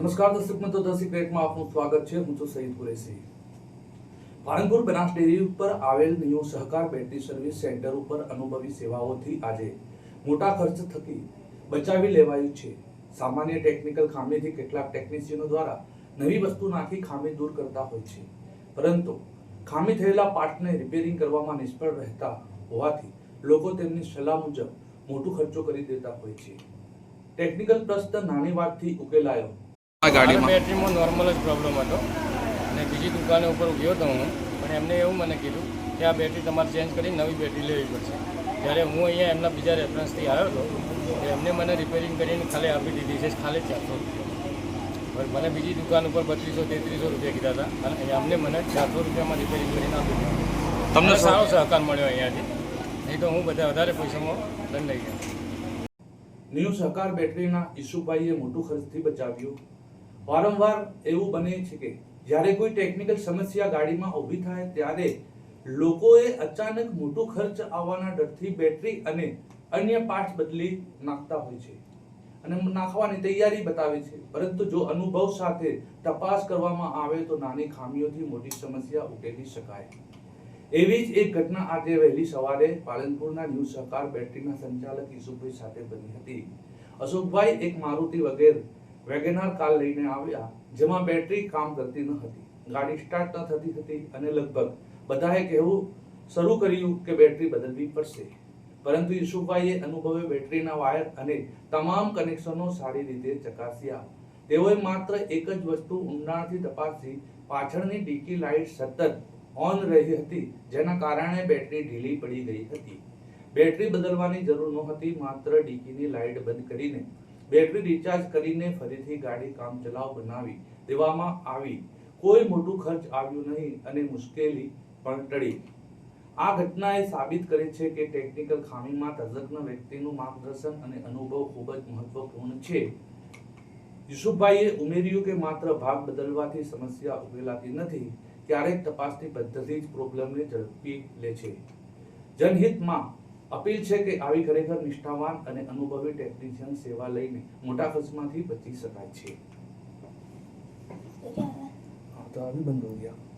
નમસ્કાર દર્શક મિત્રો, દર્શક સિક્રેટમાં આપનું સ્વાગત છે. હું છું સહીદ કુરેશી. પાલનપુર બનાસ ડેરી ઉપર આવેલ ન્યૂ સહકાર બેટરી સર્વિસ સેન્ટર ઉપર અનુભવી સેવાઓથી આજે મોટા ખર્ચ થકી બચાવી લેવાયું છે. સામાન્ય ટેકનિકલ ખામીથી કેટલાક ટેકનિશિયનો દ્વારા નવી વસ્તુ નાખી ખામી દૂર કરતા હોય છે. પરંતુ ખામી થયેલા પાર્ટને રિપેરિંગ કરવામાં નિષ્ફળ રહેતા હોવાથી લોકો તેમની સલાહ મુજબ મોટું ખર્ચો કરી દેતા હોય છે. ટેકનિકલ પ્રશ્ન નાની વાતથી ઉકેલાયો. ગાડીમાં? બેટરીમાં નોર્મલ જ પ્રોબ્લેમ હતો. અને બીજી દુકાને ઉપર ગયો હતો હું પણ એમને એવું મને કીધું કે આ બેટરી તમારે ચેન્જ કરી નવી બેટરી લેવી પડશે. જ્યારે હું અહીંયા એમના બીજા રેફરન્સથી આવ્યો હતો એમને મને રિપેરિંગ કરીને ખાલી આપી દીધી છે ખાલી ચારસો રૂપિયા. પણ મને બીજી દુકાન ઉપર બત્રીસો તેત્રીસો રૂપિયા કીધા હતા અને અમને મને ચારસો રૂપિયામાં રિપેરિંગ કરીને આપી દીધું. તમને તમને સારો સહકાર મળ્યો અહીંયાથી. નહીં તો હું બધા વધારે પૈસામાં દંડ લઈ ગયો. ન્યૂ સહકાર બેટરીના ઈસુભાઈએ મોટું ખર્ચથી બચાવ્યું. વારંવાર એવું બને છે કે જ્યારે કોઈ ટેકનિકલ સમસ્યા ગાડીમાં ઊભી થાય ત્યારે લોકોએ અચાનક મોટું ખર્ચ આવવાના ડરથી બેટરી અને અન્ય પાર્ટ્સ બદલી નાખતા હોય છે અને નાખવાની તૈયારી બતાવે છે. પરંતુ જો અનુભવ સાથે તપાસ કરવામાં આવે તો નાની ખામીઓથી મોટી સમસ્યા ઉકેલી શકાય. એવી જ એક ઘટના આજે વહેલી સવારે પાલનપુરના ન્યૂ સહકાર બેટરીના સંચાલક ઈસુભાઈ સાથે બની હતી. અશોકભાઈ, એક મારુતિ વગેરે વેગેનાર કાર લઈને આવ્યા, જેમાં બેટરી કામ કરતી ન હતી. ગાડી સ્ટાર્ટ ન થતી હતી અને લગભગ બધાએ કહેવું શરૂ કર્યું કે બેટરી બદલવી પડશે. પરંતુ ઈસુભાઈએ અનુભવે બેટરીના વાયર અને તમામ કનેક્શનો સારી રીતે ચકાસ્યા. તેઓએ માત્ર એક જ વસ્તુ ઊંડાણથી તપાસી, પાછળની ડીકી લાઇટ સતત ઓન રહી હતી, જેના કારણે બેટરી ઢીલી પડી ગઈ હતી. બેટરી બદલવાની જરૂર નહોતી, માત્ર ડીકીની લાઇટ બંધ કરીને બેટરી રિચાર્જ કરીને ફરીથી ગાડી કામ ચલાવ બનાવી દેવામાં આવી. કોઈ મોટું ખર્ચ આવ્યું નહીં અને મુશ્કેલી પણ ટળી. આ ઘટનાએ સાબિત કરે છે કે ટેકનિકલ ખામીમાં તજજ્ઞ વ્યક્તિનું માર્ગદર્શન અને અનુભવ ખૂબ જ મહત્વપૂર્ણ છે. યુસુફભાઈએ ઉમેર્યું કે માત્ર ભાગ બદલવાથી સમસ્યા ઉકેલાતી નથી, ક્યારેક તપાસની પદ્ધતિ જ પ્રોબ્લેમને ઝડપી લે છે. જનહિતમાં અપીલ છે કે આવી ખરેખર નિષ્ઠાવાન અને અનુભવી ટેકનિશિયન સેવા લઈને મોટા ખર્ચમાંથી બચી શકાય છે. તો બંધ હો ગયા.